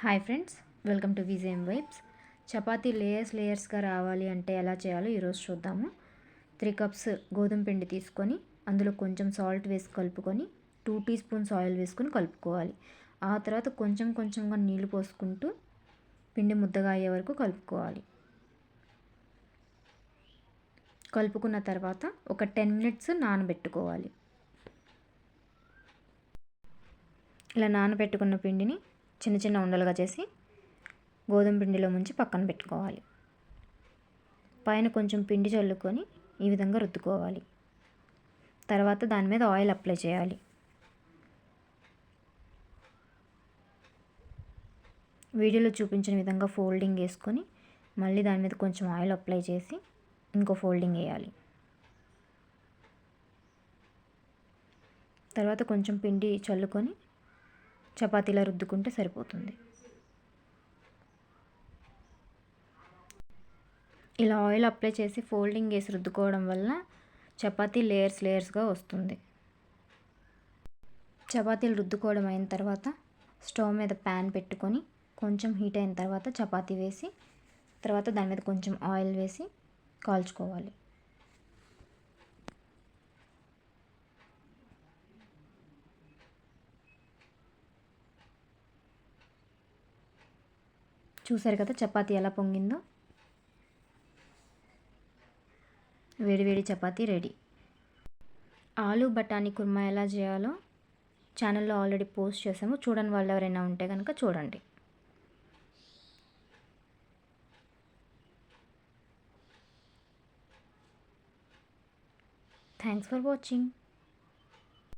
Hi friends welcome to Vijayam vibes chapati layers లేయర్స్గా రావాలి అంటే ఎలా చేయాలో ఈరోజు చూద్దాము. త్రీ కప్స్ గోధుమ పిండి తీసుకొని అందులో కొంచెం సాల్ట్ వేసి కలుపుకొని టూ టీ స్పూన్స్ ఆయిల్ వేసుకొని కలుపుకోవాలి. ఆ తర్వాత కొంచెం కొంచెంగా నీళ్ళు పోసుకుంటూ పిండి ముద్దగా అయ్యే వరకు కలుపుకోవాలి. కలుపుకున్న తర్వాత ఒక టెన్ మినిట్స్ నానబెట్టుకోవాలి. ఇలా నానబెట్టుకున్న పిండిని చిన్న చిన్న ఉండలుగా చేసి గోధుమ పిండిలో ముంచి పక్కన పెట్టుకోవాలి. పైన కొంచెం పిండి చల్లుకొని ఈ విధంగా రుద్దుకోవాలి. తర్వాత దాని మీద ఆయిల్ అప్లై చేయాలి. వీడియోలో చూపించిన విధంగా ఫోల్డింగ్ వేసుకొని మళ్ళీ దాని మీద కొంచెం ఆయిల్ అప్లై చేసి ఇంకో ఫోల్డింగ్ వేయాలి. తర్వాత కొంచెం పిండి చల్లుకొని చపాతీలా రుద్దుకుంటే సరిపోతుంది. ఇలా ఆయిల్ అప్లై చేసి ఫోల్డింగ్ వేసి రుద్దుకోవడం వల్ల చపాతీ లేయర్స్ లేయర్స్గా వస్తుంది. చపాతీలు రుద్దుకోవడం అయిన తర్వాత స్టవ్ మీద ప్యాన్ పెట్టుకొని కొంచెం హీట్ అయిన తర్వాత చపాతీ వేసి తర్వాత దాని మీద కొంచెం ఆయిల్ వేసి కాల్చుకోవాలి. చూసారు కదా చపాతీ ఎలా పొంగిందో? వేడివేడి చపాతీ రెడీ. ఆలు బఠానీ కుర్మా ఎలా చేయాలో ఛానల్లో ఆల్రెడీ పోస్ట్ చేసాము చూడని వాళ్ళు ఎవరైనా ఉంటే కనుక చూడండి. Thanks for watching